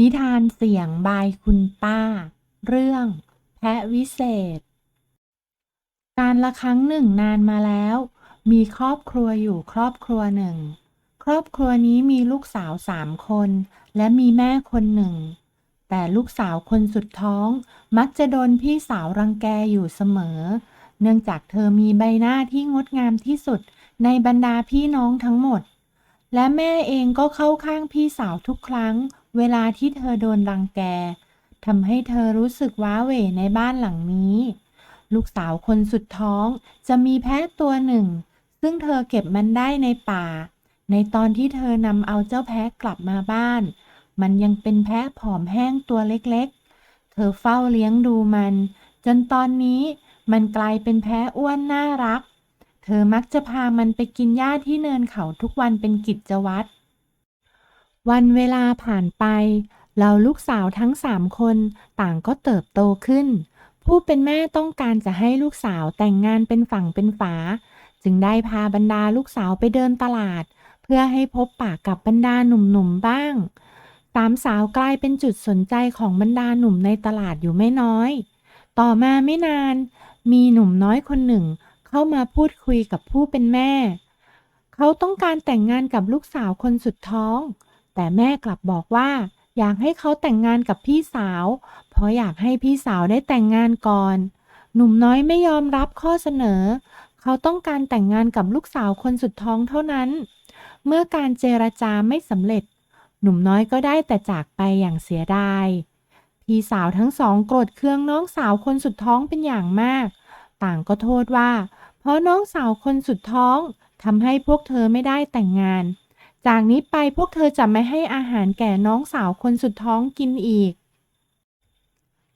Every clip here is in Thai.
นิทานเสียงบายคุณป้า เรื่อง แพะวิเศษ การละครั้งหนึ่งนานมาแล้ว มีครอบครัวอยู่ครอบครัวหนึ่ง ครอบครัวนี้มีลูกสาวสามคน และมีแม่คนหนึ่ง แต่ลูกสาวคนสุดท้อง มักจะโดนพี่สาวรังแกอยู่เสมอ เนื่องจากเธอมีใบหน้าที่งดงามที่สุดในบรรดาพี่น้องทั้งหมด และแม่เองก็เข้าข้างพี่สาวทุกครั้ง เวลาที่เธอโดนรังแกทำให้เธอรู้สึกว้าเหวในบ้านหลังนี้ ลูกสาวคนสุดท้องจะมีแพะตัวหนึ่ง ซึ่งเธอเก็บมันได้ในป่า ในตอนที่เธอนำเอาเจ้าแพะกลับมาบ้าน มันยังเป็นแพะผอมแห้งตัวเล็กๆ เธอเฝ้าเลี้ยงดูมัน จนตอนนี้มันกลายเป็นแพะอ้วนน่ารัก เธอมักจะพามันไปกินหญ้าที่เนินเขาทุกวันเป็นกิจวัตร วันเวลาผ่านไป เราลูกสาวทั้งสามคนต่างก็เติบโตขึ้น ผู้เป็นแม่ต้องการจะให้ลูกสาวแต่งงานเป็นฝั่งเป็นฝา จึงได้พาบรรดาลูกสาวไปเดินตลาด เพื่อให้พบปะกับบรรดาหนุ่มๆบ้างสามสาวกลายเป็นจุดสนใจของบรรดาหนุ่มในตลาดอยู่ไม่น้อย ต่อมาไม่นาน มีหนุ่มน้อยคนหนึ่ง เข้ามาพูดคุยกับผู้เป็นแม่ เขาต้องการแต่งงานกับลูกสาวคนสุดท้อง แต่แม่กลับบอกว่าอยากให้เขาแต่งงานกับพี่สาว เพราะอยากให้พี่สาวได้แต่งงานก่อน หนุ่มน้อยไม่ยอมรับข้อเสนอ เขาต้องการแต่งงานกับลูกสาวคนสุดท้องเท่านั้น เมื่อการเจรจาไม่สำเร็จ หนุ่มน้อยก็ได้แต่จากไปอย่างเสียดาย พี่สาวทั้งสองโกรธเคืองน้องสาวคนสุดท้องเป็นอย่างมาก ต่างก็โทษว่า เพราะน้องสาวคนสุดท้องทำให้พวกเธอไม่ได้แต่งงาน จากนี้ไปพวกเธอจะไม่ให้อาหารแก่น้องสาวคนสุดท้องกินอีก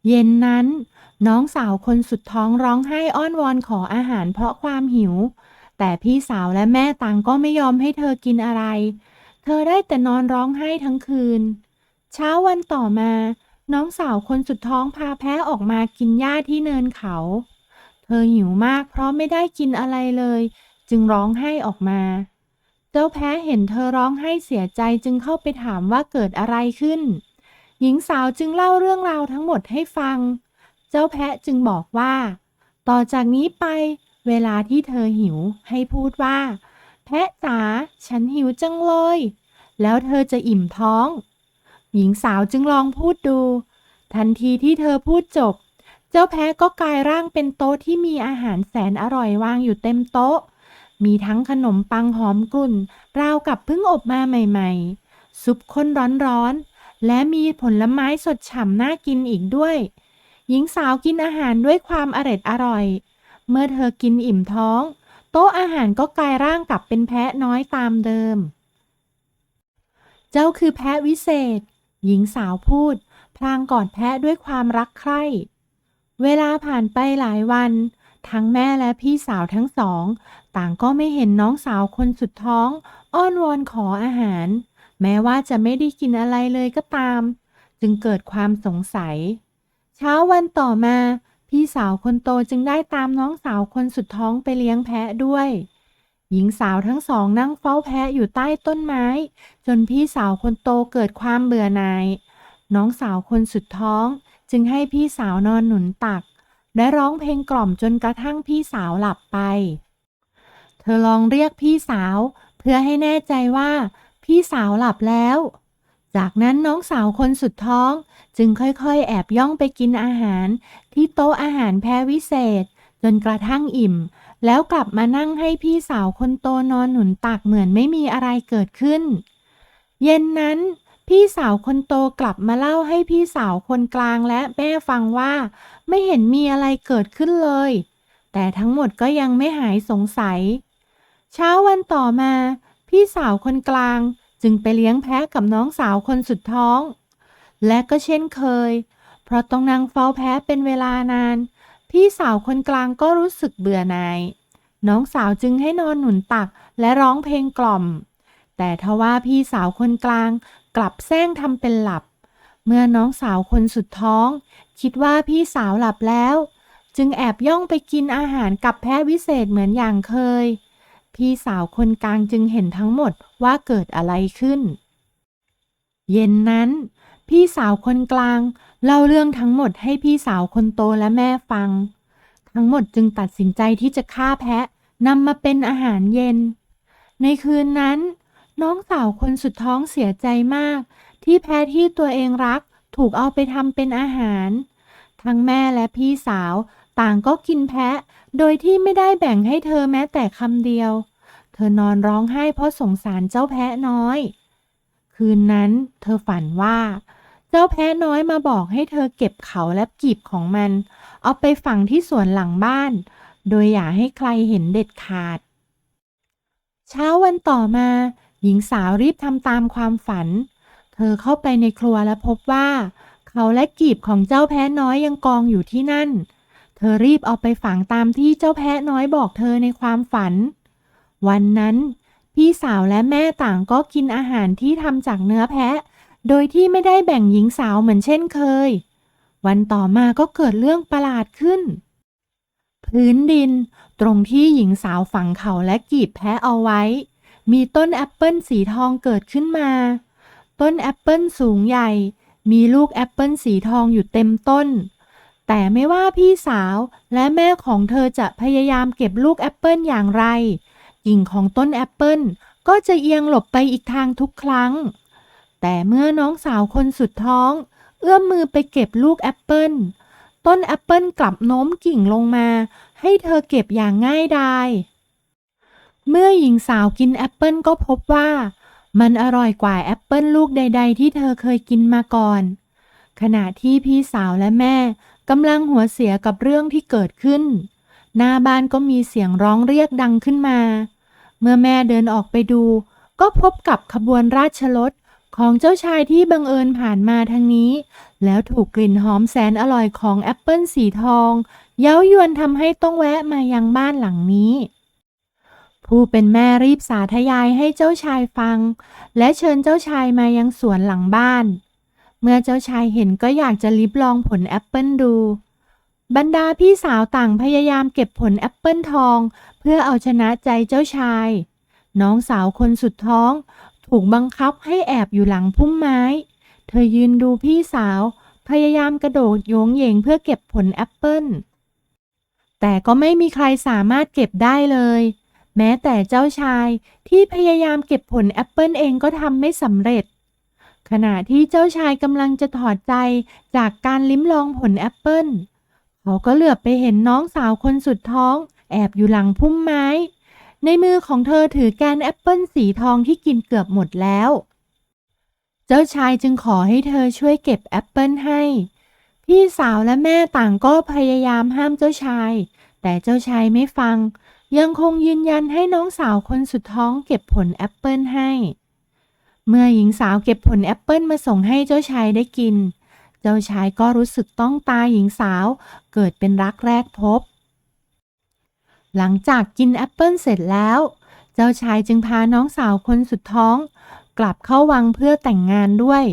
เย็นนั้น น้องสาวคนสุดท้องร้องไห้อ้อนวอนขออาหารเพราะความหิว แต่พี่สาวและแม่ต่างก็ไม่ยอมให้เธอกินอะไร เธอได้แต่นอนร้องไห้ทั้งคืน เช้าวันต่อมา น้องสาวคนสุดท้องพาแพะออกมากินหญ้าที่เนินเขา เธอหิวมากเพราะไม่ได้กินอะไรเลย จึงร้องไห้ออกมา เจ้าแพะเห็นเธอร้องไห้เสียใจจึงเข้าไปถามว่าเกิดอะไรขึ้น หญิงสาวจึงเล่าเรื่องราวทั้งหมดให้ฟัง เจ้าแพะจึงบอกว่า ต่อจากนี้ไป เวลาที่เธอหิวให้พูดว่า แพะจ๋าฉันหิวจังเลย แล้วเธอจะอิ่มท้อง หญิงสาวจึงลองพูดดู ทันทีที่เธอพูดจบ เจ้าแพะก็กลายร่างเป็นโต๊ะที่มีอาหารแสนอร่อยวางอยู่เต็มโต๊ะ มีทั้งขนมปังหอมกลุ่น ราวกับเพิ่งอบมาใหม่ๆ ซุปข้นร้อนๆ และมีผลไม้สดฉ่ำน่ากินอีกด้วย หญิงสาวกินอาหารด้วยความอร็ดอร่อย เมื่อเธอกินอิ่มท้อง โต๊ะอาหารก็กลายร่างกลับเป็นแพะน้อยตามเดิม เจ้าคือแพะวิเศษ หญิงสาวพูด พลางกอดแพะด้วยความรักใคร่ เวลาผ่านไปหลายวัน ทั้งแม่และพี่สาวทั้งสอง ต่างก็ไม่เห็นน้องสาวคนสุดท้อง อ้อนวอนขออาหาร แม้ว่าจะไม่ได้กินอะไรเลยก็ตาม จึงเกิดความสงสัย เช้าวันต่อมา พี่สาวคนโตจึงได้ตามน้องสาวคนสุดท้องไปเลี้ยงแพะด้วย หญิงสาวทั้งสองนั่งเฝ้าแพะอยู่ใต้ต้นไม้ จนพี่สาวคนโตเกิดความเบื่อหน่าย น้องสาวคนสุดท้อง จึงให้พี่สาวนอนหนุนตัก และร้องเพลงกล่อมจนกระทั่งพี่สาวหลับไป เธอลองเรียกพี่สาว เพื่อให้แน่ใจว่า พี่สาวหลับแล้ว จากนั้นน้องสาวคนสุดท้อง จึงค่อยๆ แอบย่องไปกินอาหาร ที่โต๊ะอาหารแพรวิเศษ จนกระทั่งอิ่ม แล้วกลับมานั่งให้พี่สาวคนโตนอนหนุนตักเหมือนไม่มีอะไรเกิดขึ้น เย็นนั้นพี่สาวคนโตกลับมาเล่าให้พี่สาวคนกลางและแม่ฟังว่า ไม่เห็นมีอะไรเกิดขึ้นเลย แต่ทั้งหมดก็ยังไม่หายสงสัย เช้าวันต่อมา พี่สาวคนกลางจึงไปเลี้ยงแพะกับน้องสาวคนสุดท้อง และก็เช่นเคย เพราะต้องนั่งเฝ้าแพะเป็นเวลานาน พี่สาวคนกลางก็รู้สึกเบื่อหน่าย น้องสาวจึงให้นอนหนุนตักและร้องเพลงกล่อม แต่ทว่าพี่สาวคนกลางกลับแซงทำเป็นหลับ เมื่อน้องสาวคนสุดท้อง คิดว่าพี่สาวหลับแล้ว จึงแอบย่องไปกินอาหารกับแพะวิเศษเหมือนอย่างเคย พี่สาวคนกลางจึงเห็นทั้งหมดว่าเกิดอะไรขึ้น เย็นนั้น พี่สาวคนกลาง เล่าเรื่องทั้งหมดให้พี่สาวคนโตและแม่ฟัง ทั้งหมดจึงตัดสินใจที่จะฆ่าแพะนำมาเป็นอาหารเย็น ในคืนนั้น น้องสาวคนสุดท้องเสียใจมาก ที่แพะที่ตัวเองรักถูกเอาไปทำเป็นอาหาร ทั้งแม่และพี่สาวต่างก็กินแพะ โดยที่ไม่ได้แบ่งให้เธอแม้แต่คำเดียว เธอนอนร้องไห้เพราะสงสารเจ้าแพะน้อย คืนนั้นเธอฝันว่า เจ้าแพะน้อยมาบอกให้เธอเก็บเขาและกีบของมัน เอาไปฝังที่สวนหลังบ้าน โดยอย่าให้ใครเห็นเด็ดขาด เช้าวันต่อมา หญิงสาวรีบทำตามความฝัน เธอเข้าไปในครัวและพบว่า เขาและกีบของเจ้าแพะน้อยยังกองอยู่ที่นั่นเธอรีบเอาไปฝังตามที่เจ้าแพะน้อยบอกเธอในความฝัน วันนั้น พี่สาวและแม่ต่างก็กินอาหารที่ทำจากเนื้อแพะ โดยที่ไม่ได้แบ่งหญิงสาวเหมือนเช่นเคย วันต่อมาก็เกิดเรื่องประหลาดขึ้น พื้นดิน ตรงที่หญิงสาวฝังเขาและกีบแพะเอาไว้ มีต้นแอปเปิลสีทองเกิดขึ้นมา ต้นแอปเปิลสูงใหญ่ มีลูกแอปเปิลสีทองอยู่เต็มต้น แต่ไม่ว่าพี่สาวและแม่ของเธอจะพยายามเก็บลูกแอปเปิลอย่างไร กิ่งของต้นแอปเปิลก็จะเอียงหลบไปอีกทางทุกครั้ง แต่เมื่อน้องสาวคนสุดท้อง เอื้อมมือไปเก็บลูกแอปเปิลต้นแอปเปิลกลับโน้มกิ่งลงมา ให้เธอเก็บอย่างง่ายดายเมื่อหญิงสาวกินแอปเปิลก็พบว่า มันอร่อยกว่าแอปเปิลลูกใด ๆ ที่เธอเคยกินมาก่อน ขณะที่พี่สาวและแม่ กำลังหัวเสียกับเรื่องที่เกิดขึ้น หน้าบ้านก็มีเสียงร้องเรียกดังขึ้นมา เมื่อแม่เดินออกไปดู ก็พบกับขบวนราชรถของเจ้าชายที่บังเอิญผ่านมาทางนี้ แล้วถูกกลิ่นหอมแสนอร่อยของแอปเปิลสีทอง เย้ายวนทำให้ต้องแวะมายังบ้านหลังนี้ ผู้เป็นแม่รีบสาธยายให้เจ้าชายฟัง และเชิญเจ้าชายมายังสวนหลังบ้าน เมื่อเจ้าชายเห็นก็อยากจะลิบลองผลแอปเปิลดู บรรดาพี่สาวต่างพยายามเก็บผลแอปเปิลทอง เพื่อเอาชนะใจเจ้าชาย น้องสาวคนสุดท้อง ถูกบังคับให้แอบอยู่หลังพุ่มไม้ เธอยืนดูพี่สาว พยายามกระโดดโยงเยงเพื่อเก็บผลแอปเปิลแต่ก็ไม่มีใครสามารถเก็บได้เลย แม้แต่เจ้าชายที่พยายามเก็บผลแอปเปิลเองก็ทำไม่สำเร็จ ขณะที่เจ้าชายกำลังจะถอดใจจากการลิ้มลองผลแอปเปิลเขาก็เหลือบไปเห็นน้องสาวคนสุดท้อง แอบอยู่หลังพุ่มไม้ ในมือของเธอถือแกนแอปเปิลสีทองที่กินเกือบหมดแล้ว เจ้าชายจึงขอให้เธอช่วยเก็บแอปเปิลให้ พี่สาวและแม่ต่างก็พยายามห้ามเจ้าชาย แต่เจ้าชายไม่ฟัง ยังคงยืนยันให้น้องสาวคนสุดท้องเก็บผลแอปเปิลให้ เมื่อหญิงสาวเก็บผลแอปเปิลมาส่งให้เจ้าชายได้กิน เจ้าชายก็รู้สึกต้องตาหญิงสาวเกิดเป็นรักแรกพบ หลังจากกินแอปเปิลเสร็จแล้ว เจ้าชายจึงพาน้องสาวคนสุดท้อง กลับเข้าวังเพื่อแต่งงานด้วย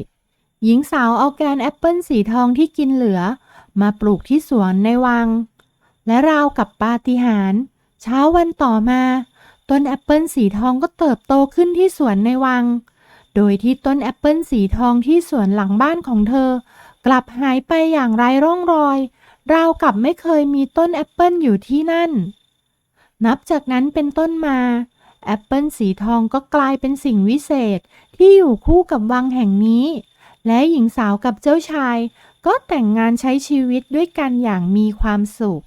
หญิงสาวเอาแกนแอปเปิลสีทองที่กินเหลือ มาปลูกที่สวนในวัง และราวกับปาฏิหาริย์เช้าวันต่อมา ต้นแอปเปิลสีทองก็เติบโตขึ้นที่สวนในวัง โดยที่ต้นแอปเปิลสีทองที่สวนหลังบ้านของเธอ กลับหายไปอย่างไร้ร่องรอย ราวกับไม่เคยมีต้นแอปเปิลอยู่ที่นั่น นับจากนั้นเป็นต้นมาแอปเปิลสีทองก็กลายเป็นสิ่งวิเศษที่อยู่คู่กับวังแห่งนี้ และหญิงสาวกับเจ้าชายก็แต่งงานใช้ชีวิตด้วยกันอย่างมีความสุข